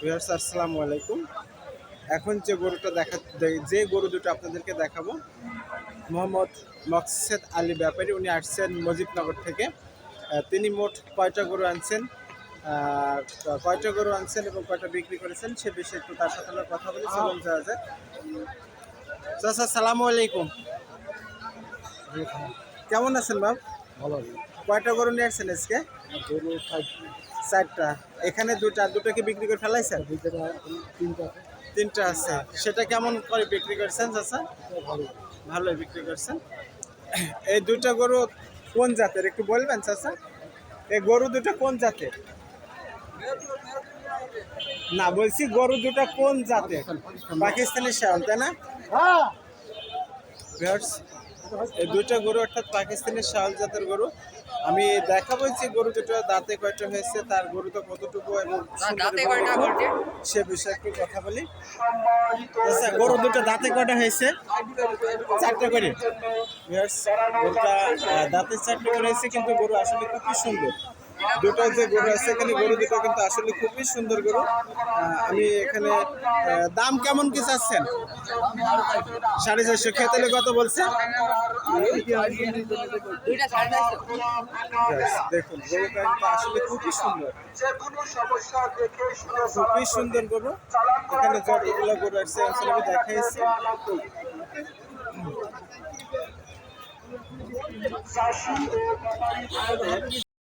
Viewers আসসালামু আলাইকুম। এখন যে গরুটা দেখা যে গরু দুটো আপনাদেরকে দেখাবো মোহাম্মদ মকসেদ আলী ব্যাপারী উনি আসছেন মজিবনগর থেকে। তিনি মোট কয়টা গরু আনছেন? কয়টা গরু আনছেন এবং কয়টা বিক্রি করেছেন সে বিষয়ে একটু তার সাথে আমরা কথা বলি চলুন যাওয়া যাক। চাচা সালামু আলাইকুম। কেমন আছেন বাব ভালো কয়টা গরু নিয়ে আসছেন আজকে? চারটা। এখানে দুটা দুটো কি বিক্রি করে ফেলাইছেন? তিনটা। তিনটা আছে। সেটা কেমন করে বিক্রি করছেন চাচা? ভালো। ভালোই বিক্রি করছেন। এই দুটো গরু কোন জাতের? একটু বলবেন চাচা? এই গরু দুটো কোন জাতের? না বলছি গরু দুটো কোন জাতের? পাকিস্তানি। শাল তাই না? হ্যাঁ। এই দুটো গরু অর্থাৎ পাকিস্তানের শাল জাতের গরু। আমি দেখাবো যে গরু দুটো দাঁতে কয়টা হয়েছে তার গরু তো কতটুকু এবং সে বিষয়ে একটু কথা বলি। আচ্ছা গরু দুটো দাঁতে কয়টা হয়েছে? চারটা করে। গরুটা দাঁতে চারটে করে হয়েছে কিন্তু গরু আসলে খুব সুন্দর। দুটো যে গরু আছে এখানে গরু দুটো কিন্তু আসলে খুবই সুন্দর গরু। আমি এখানে দাম কেমন কি চাচ্ছেন? সাড়ে চারশো। খেতেলে কত বলছে? দেখুন, গরুটা কিন্তু আসলে খুবই সুন্দর। খুবই সুন্দর গরু। এখানে যতগুলো গরু আছে, আসলে